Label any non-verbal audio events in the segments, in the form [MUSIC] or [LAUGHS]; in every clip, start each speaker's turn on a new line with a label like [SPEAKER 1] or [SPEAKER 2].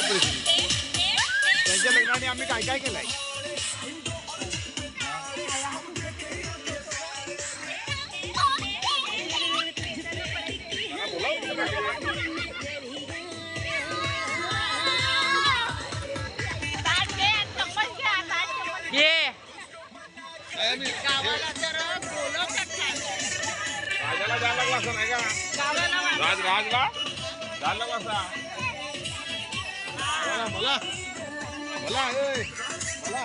[SPEAKER 1] आहे परिस्थिती त्यांच्या लग्नाने आम्ही काय काय केलंय? राजाला जायला लागला असं नाही का? राज राजला जायला लागला असा. मला मला मला ए, मला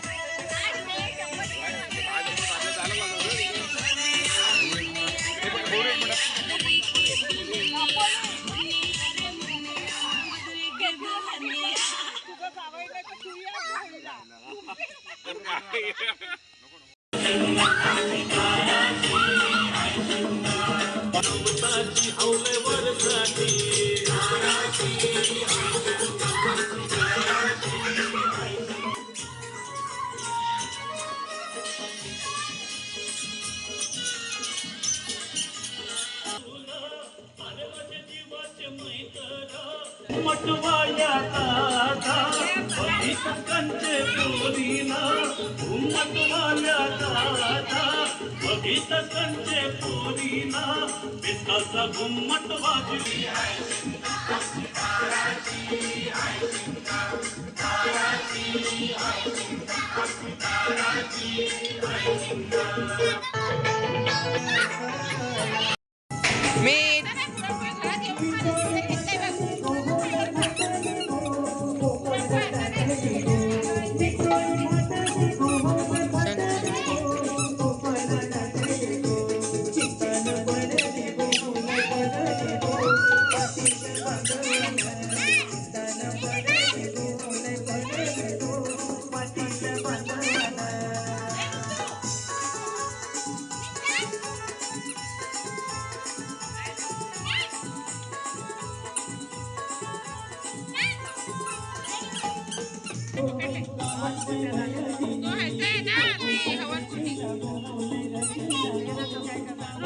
[SPEAKER 1] Yeah. राजा जायला लागला होता. हे बघ, बोल एक मिनिट.
[SPEAKER 2] कंचे पोरीना घुमटवाल्या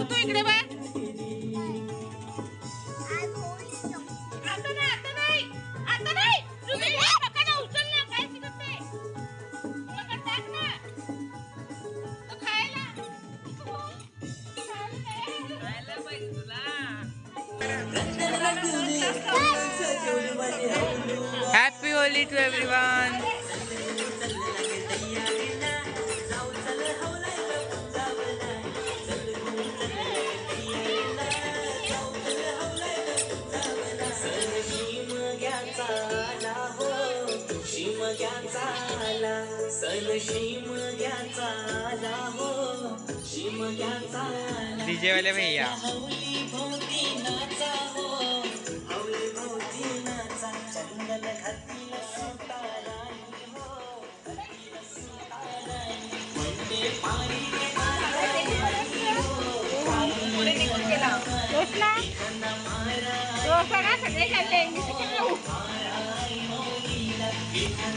[SPEAKER 3] तू इकडे बघ. खाऊ?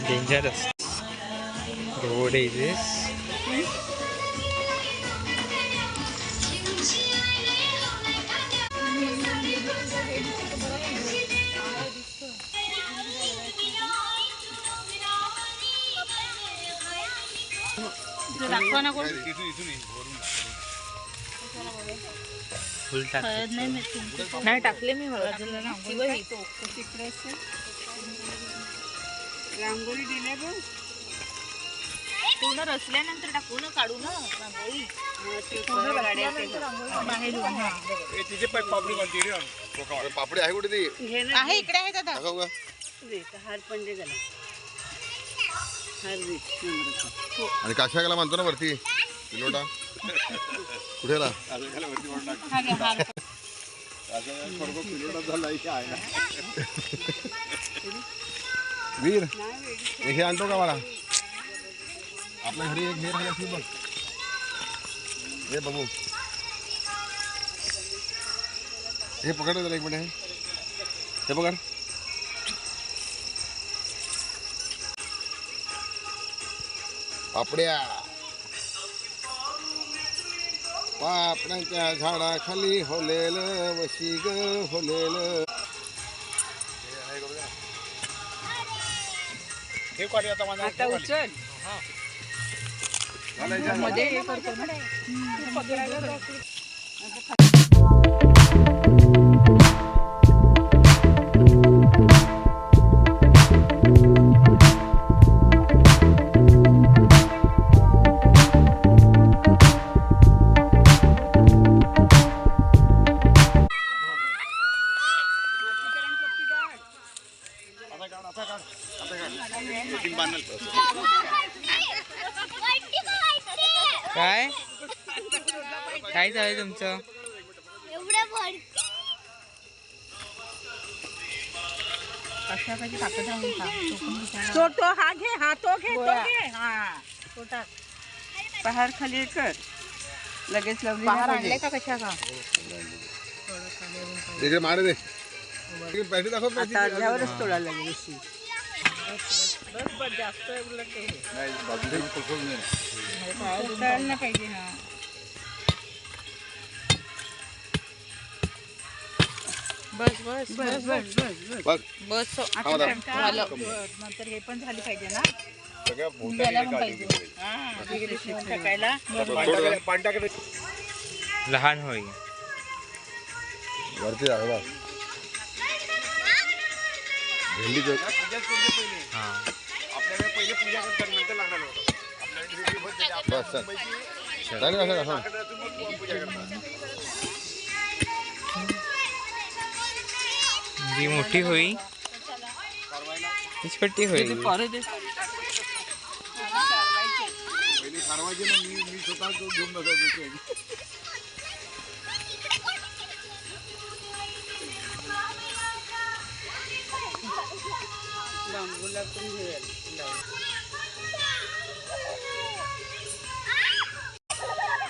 [SPEAKER 4] डेंजरस रोड इज दिस
[SPEAKER 3] कोण.
[SPEAKER 4] फुल टाक
[SPEAKER 3] नाही टाकले मी बाजूला
[SPEAKER 5] रांगोळी दिल्या बघ.
[SPEAKER 3] पूर्ण रचल्यानंतर टाकू ना काढू ना. रांगोळी.
[SPEAKER 1] पापडी
[SPEAKER 6] आहे कुठे ती?
[SPEAKER 3] आहे इकडे आहे दादा.
[SPEAKER 5] हार पण दे
[SPEAKER 6] आणि काशा म्हणतो ना वरती. किलोटा कुठे
[SPEAKER 3] हा
[SPEAKER 6] वीर एक हे आणतो का मला? आपल्या घरी एक हे राहिलं बघ. हे बघू. हे पकड जरा एक मिनिट. हे पकड. पापड्या पापड्याच्या झाडाखाली होलेल वशी ग होलेल
[SPEAKER 7] आता
[SPEAKER 8] उचल. मध्ये हे.
[SPEAKER 4] काय? काय झालं तुमचं?
[SPEAKER 2] एवढं भर
[SPEAKER 8] तो तो हा घे हा तो घे तो हा. पहार खाली कर. लगेच लावली
[SPEAKER 4] बाहेर
[SPEAKER 8] नाही
[SPEAKER 4] आणले. का कशा का
[SPEAKER 7] इकडे मारे दे.
[SPEAKER 8] आता अर्ध्यावरच तोडा लागेल जास्त उलट हे. पाहिजे
[SPEAKER 4] बस बस
[SPEAKER 8] बस बस. बस. बस
[SPEAKER 7] हा.
[SPEAKER 8] झालं. नंतर हे पण झाली पाहिजे ना.
[SPEAKER 7] सगळ्या भोवताली काढली गेली. बघ भेंडी जो-
[SPEAKER 4] हा.
[SPEAKER 9] आपल्याकडे पहिले पूजा करतात नंतर लागणार होतं आपल्याकडे
[SPEAKER 7] बस चल चालेल असं का? हा.
[SPEAKER 9] पूजा करतात
[SPEAKER 4] जी मोठी होई तीच पट्टी होई.
[SPEAKER 8] परत
[SPEAKER 7] पहिली कारवाईची ना मी मी स्वतः घेऊन बसायचो
[SPEAKER 8] पण हे.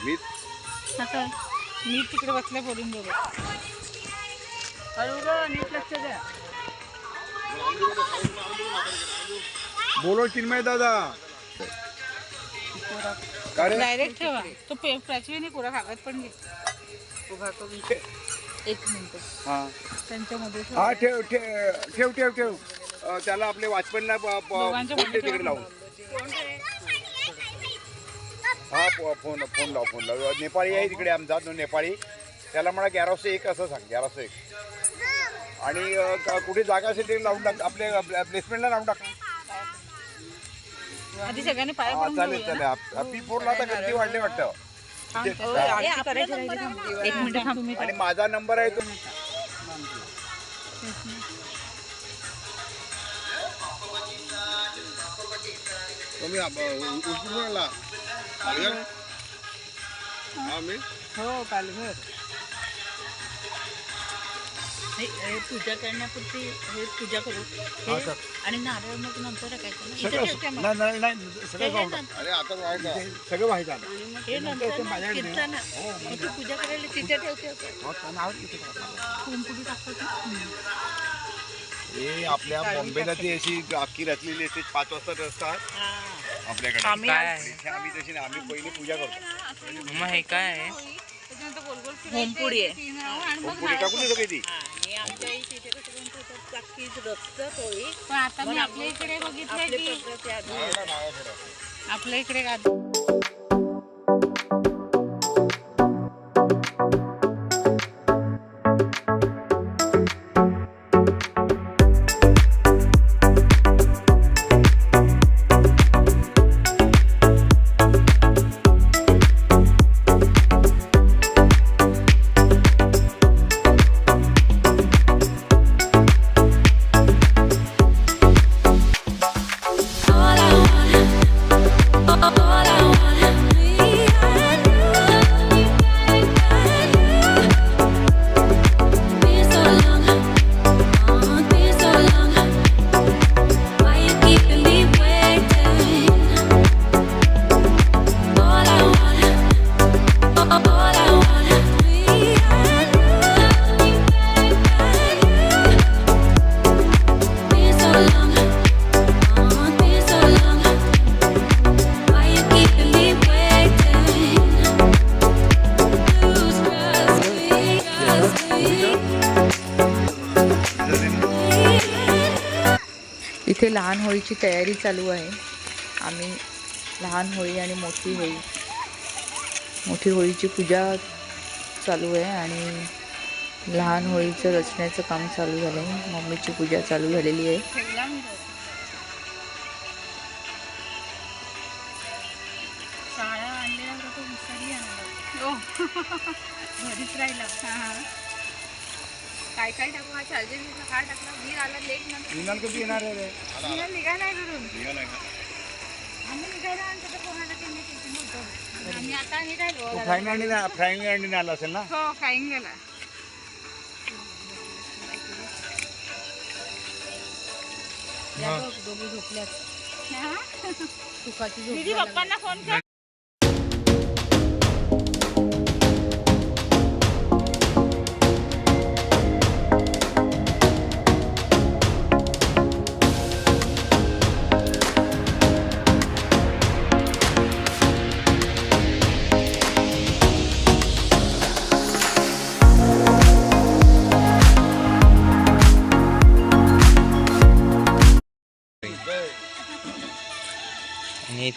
[SPEAKER 7] मी
[SPEAKER 8] आता मी तिकडे बसल्या बोलून बघ. हळू ग नीट लक्ष द्या.
[SPEAKER 7] बोलो चिन्मय दादा.
[SPEAKER 8] डायरेक्ट ठेवा. तो पे प्राचीने कोरा कागद पण घे. उभा करून. एक मिनिट.
[SPEAKER 7] हा.
[SPEAKER 8] त्यांच्यामध्ये.
[SPEAKER 7] हा ठेव ठेव ठेव ठेव. त्याला आपले
[SPEAKER 8] मध्ये
[SPEAKER 7] तिकडे लावून. हा फोन फोन लाव फोन लाव. नेपाळी आहे तिकडे आमचा तो नेपाळी. त्याला म्हणा ग्याराशे एक असं सांग ग्याराशे एक. आणि कुठे जागा असेल ते लावून टाक आपल्या प्लेसमेंटला लावून टाक.
[SPEAKER 8] आधी सगळ्यांनी पाय
[SPEAKER 7] हा
[SPEAKER 8] पडून
[SPEAKER 7] चालेल चालेल. आपली फोरला आता गर्दी वाढली वाटतं.
[SPEAKER 8] हो,
[SPEAKER 7] हा.
[SPEAKER 8] एक मिनिट तुम्ही
[SPEAKER 7] आणि माझा नंबर आहे तो. तुम्ही उचलून आणला हा. मी?
[SPEAKER 8] हो पालघर. हे हे पूजा करण्यापुरती हे पूजा करू हे आणि नारळ मग नंतर टाकायचं ना. इथे ठेवते मग.
[SPEAKER 7] नाही नाही नाही सगळं
[SPEAKER 8] हे
[SPEAKER 7] जाऊ
[SPEAKER 8] नंतर-
[SPEAKER 7] अरे आता व्हायचं आहे. सगळं व्हायचं आता
[SPEAKER 8] आणि मग हे नंतर ना कीर्तन. मग ती पूजा करायला तिथे ठेवते. कुंकुडी टाकतात ना.
[SPEAKER 7] हे आपल्या बॉम्बेला ती अशी अख्खी रचलेली असते पाच वाजता रस्ता. आपल्याकडे.
[SPEAKER 8] आम्ही
[SPEAKER 4] काय आहे?
[SPEAKER 7] इथे आम्ही तशी नाही आम्ही पहिली पूजा करतो.
[SPEAKER 4] मग हे काय आहे?
[SPEAKER 8] होमपुडी आहे.
[SPEAKER 7] मग पुढे टाकून देतो काही ती
[SPEAKER 2] पण आता मी आपल्या इकडे बघितलं की. आपल्या इकडे
[SPEAKER 10] तयारी चालू आहे. आम्ही लहान होळी आणि मोठी होळी. मोठी होळीची पूजा चालू आहे आणि लहान होळीचं रचण्याचं काम चालू झालं आहे मम्मीची पूजा चालू झालेली आहे.
[SPEAKER 2] आणायला [LAUGHS] घरीच राहिला. काय काय टाकू? हा चार्जर हा टाकला. वीर आला लेट नंतर.
[SPEAKER 7] विनाल कधी येणार आहे रे?
[SPEAKER 2] निघाला आहे घरून. आम्ही निघायला आणि त्याचा फोन आला की मी होतो. आम्ही आता निघालो.
[SPEAKER 7] तो फ्राईंग अंडी फ्राईंग अंडीने आला असेल ना?
[SPEAKER 2] हो खाईन गेला.
[SPEAKER 10] दोघी झोपल्यात.
[SPEAKER 2] पप्पांना फोन कर.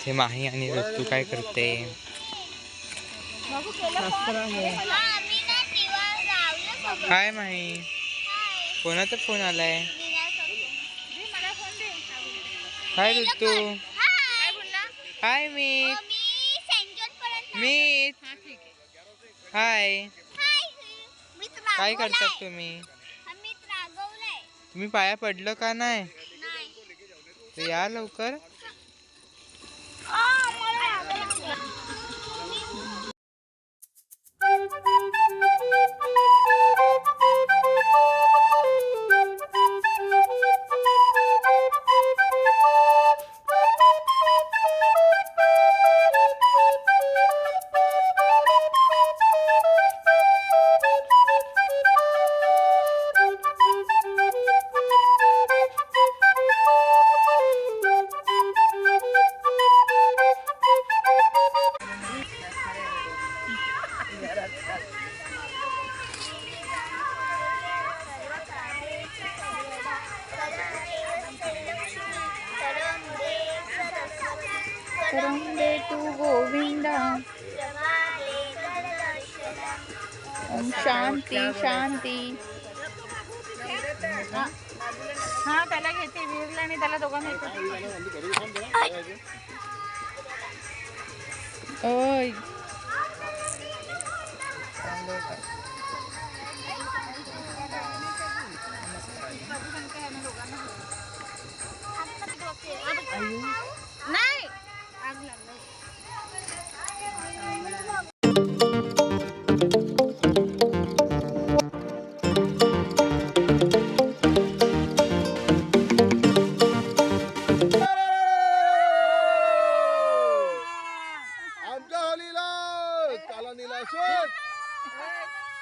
[SPEAKER 4] इथे माही आणि ऋतू काय करते? काय माही. कोणाचा फोन आलाय?
[SPEAKER 2] हाय
[SPEAKER 4] काय ऋतू.
[SPEAKER 2] काय
[SPEAKER 4] हाय
[SPEAKER 2] मी मी
[SPEAKER 4] हाय. काय करतात तुम्ही? तुम्ही पाया पडलं का नाही? तर या लवकर.
[SPEAKER 10] 啊妈 ओम शांती शांती.
[SPEAKER 2] हा त्याला घेते वीरला आणि त्याला दोघांना
[SPEAKER 10] ओय.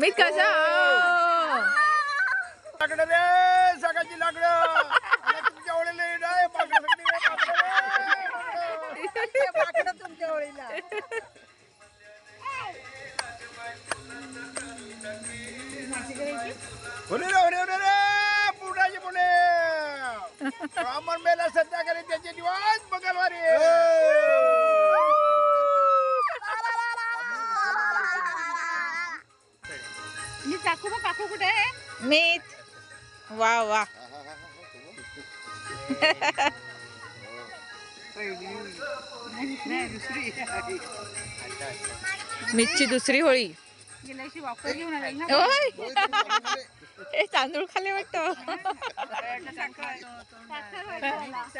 [SPEAKER 10] मी कशा
[SPEAKER 7] लाकडं रे सगळ्याची लाकडं. तुमच्या ओळीला येणं आहे, पाकळ्यासाठी
[SPEAKER 10] तुमच्या ओळीला
[SPEAKER 7] होणे रे होणे होणे रे पुण्याचे पुणे ब्राह्मण मेला सध्या करे त्याचे दिवस मंगळवारी.
[SPEAKER 2] काकू कुठे आहे?
[SPEAKER 10] मीत वा वा. मीतची दुसरी होळी. ए [LAUGHS] तांदूळ खाल्ले वाटतं.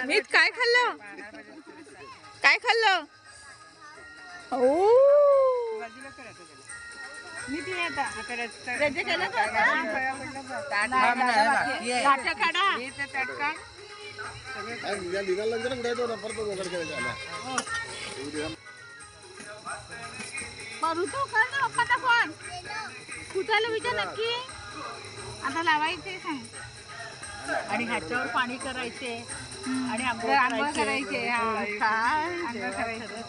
[SPEAKER 10] मीत काय खाल्लं? काय खाल्लं? ओ.
[SPEAKER 2] मी ती आता.
[SPEAKER 10] त्याचे केलं का?
[SPEAKER 2] लाटा काढा ऋतू कर ना पप्पाचा फोन. कुठाला विचार नक्की. आता लावायचे सांग
[SPEAKER 6] आणि ह्याच्यावर पाणी करायचे. आणि
[SPEAKER 2] तर आंघोळ
[SPEAKER 6] करायचे.
[SPEAKER 2] हा. आंघोळ करायचे?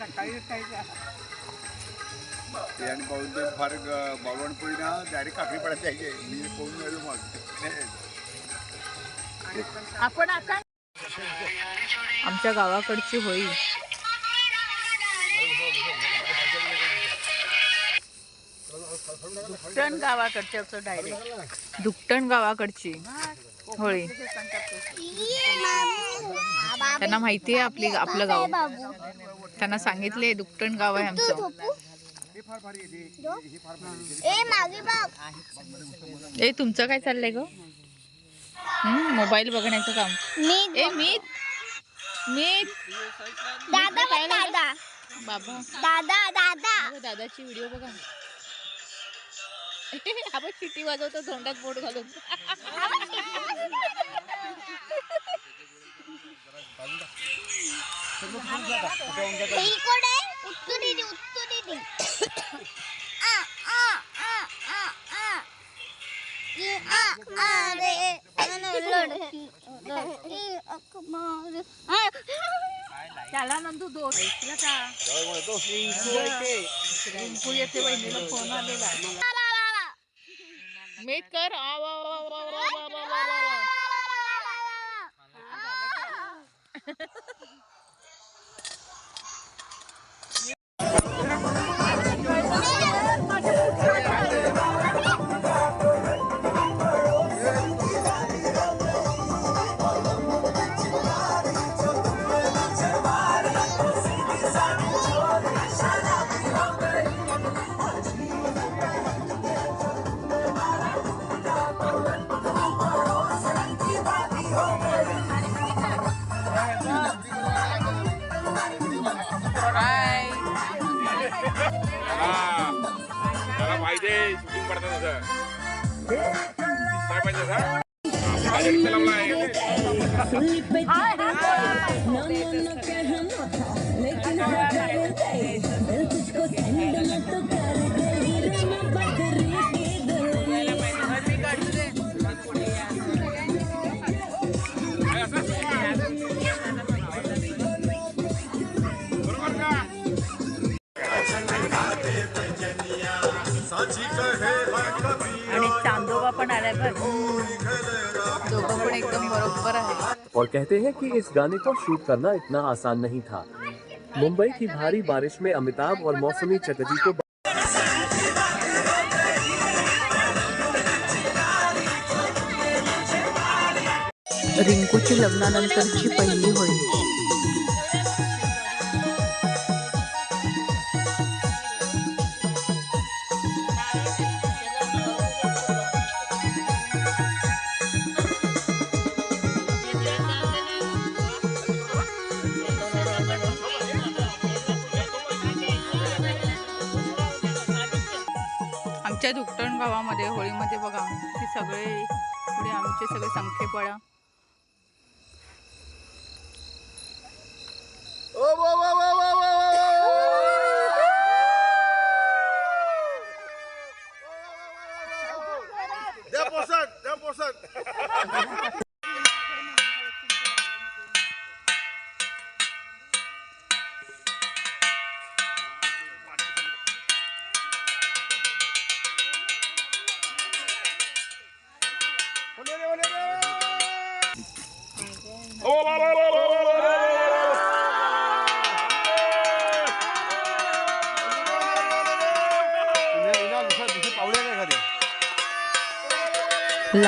[SPEAKER 6] सकाळी उठायचं.
[SPEAKER 7] ते आणि पाहून ते फार बावणपुळी ना डायरेक्ट काकडी पडत जायचे मी पाहून गेलो मग.
[SPEAKER 6] आपण आता
[SPEAKER 10] आमच्या गावाकडची होई
[SPEAKER 6] दुकटण गावाकडची असं डायरेक्ट
[SPEAKER 10] दुकटण गावाकडची होळी. त्यांना माहिती आहे आपली आपलं गाव. त्यांना सांगितले दुकटण गाव आहे आमचं.
[SPEAKER 2] ए मागे बघ.
[SPEAKER 10] ए तुमचं काय चाललंय ग? मोबाईल बघण्याचं काम.
[SPEAKER 2] मी
[SPEAKER 10] ए मीत. मीत.
[SPEAKER 2] दादा बघ दादा.
[SPEAKER 10] बाबा.
[SPEAKER 2] दादा दादा.
[SPEAKER 10] अगं, दादाची व्हिडिओ बघा. [LAUGHS] आपण शिटी वाजवतो झोंडात बोट घालून.
[SPEAKER 2] हे इकडे उत्तरी
[SPEAKER 6] baby. ah, ah, ah, ah, ah.
[SPEAKER 10] You are the... No, Lord. You are come on. Ah. Kala nandu do
[SPEAKER 1] sila ka. Daw mo to. Insuya ke. Insuya te vai nilo phone ale la. Meet kar aa aa
[SPEAKER 6] aa aa aa aa aa.
[SPEAKER 10] పడుతుంది sir sarpanch sir Pillamma
[SPEAKER 11] और कहते हैं कि इस गाने को shoot करना इतना आसान नहीं था। मुंबई की भारी बारिश में अमिताभ और मौसमी चटर्जी को
[SPEAKER 10] रिंकूची लग्नानंतरची पहिली होळी।
[SPEAKER 1] 梁博胜，梁博胜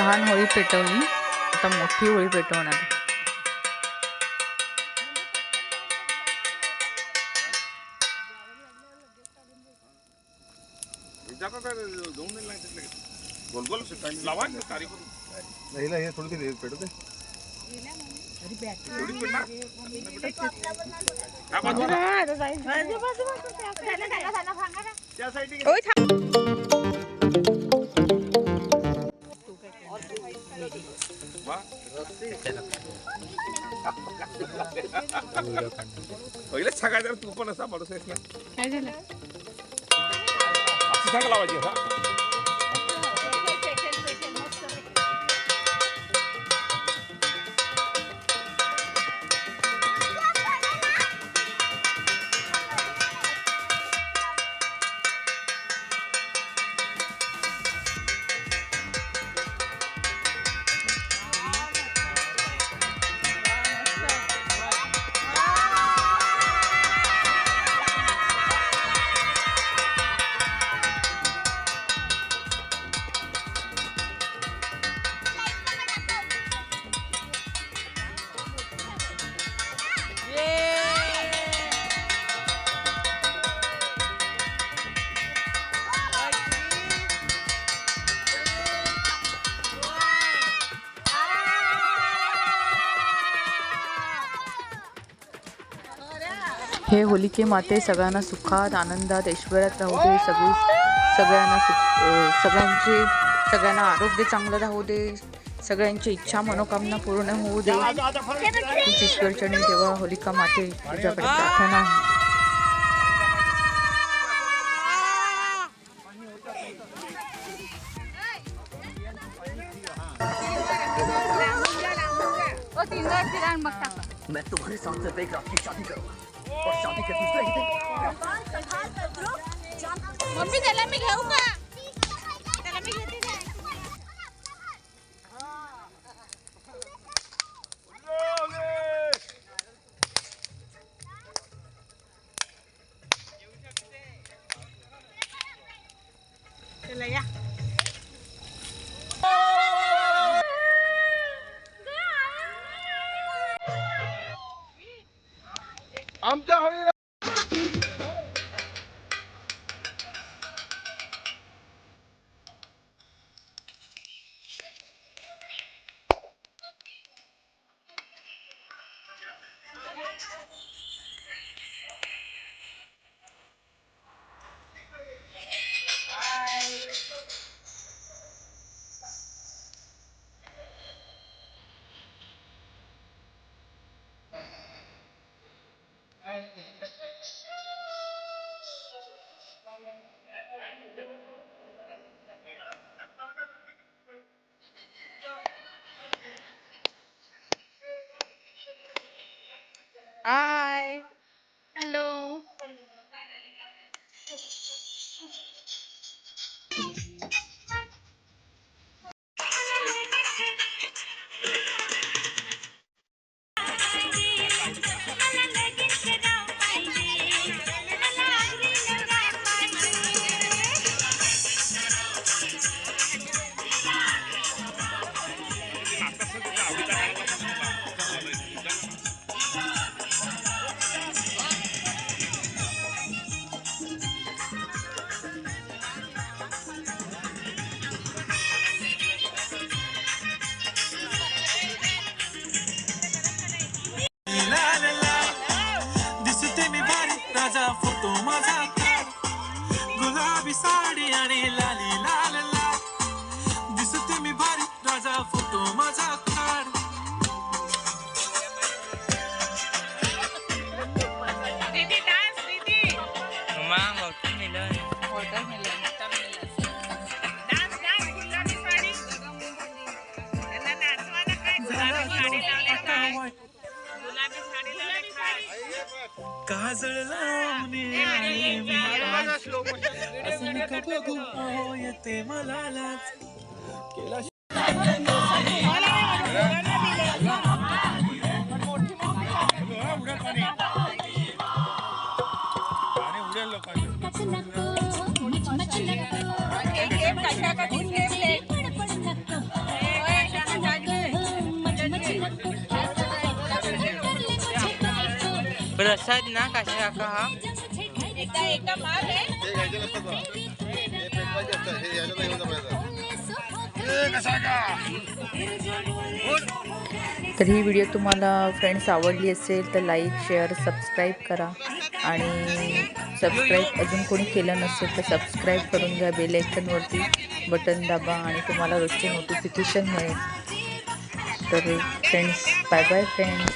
[SPEAKER 10] लहान होळी पेटवली आता मोठी होळी पेटवणार
[SPEAKER 1] जाता पहिलेच सांगायचं तू पण असा माणूस आहेस ना.
[SPEAKER 2] काय झालं?
[SPEAKER 1] सांग लावायची
[SPEAKER 10] होलिके माते सगळ्यांना सुखात आनंदात ऐश्वर्यात राहू दे सगळी सगळ्यांना सुख सगळ्यांचे सगळ्यांना आरोग्य चांगलं राहू दे सगळ्यांची इच्छा मनोकामना पूर्ण होऊ दे. हीच ईश्वरचरणी देवा होलिका माते तुझ्याकडे प्रार्थना आहे.
[SPEAKER 11] मैं तुम्हारे साथ सिर्फ एक
[SPEAKER 7] आमच्या
[SPEAKER 12] गुलाबी साडी आणि लाली लाल लाल दिसते मी भारी राजा फोटो माझा काढ.
[SPEAKER 2] दीदी डान्स दीदी डान्स डान्स गुलाबी साडी त्यांना नाचवायला काय गुलाबी साडी लावली
[SPEAKER 10] तर ही व्हिडिओ तुम्हाला फ्रेंड्स आवडली असेल तर लाईक शेअर सबस्क्राईब करा. आणि सबस्क्राईब अजून कोणी केलं नसेल तर सबस्क्राईब करून घ्या बेलायकनवरती बटन दाबा आणि तुम्हाला रोजचे नोटिफिकेशन मिळेल. तर फ्रेंड्स बाय बाय फ्रेंड्स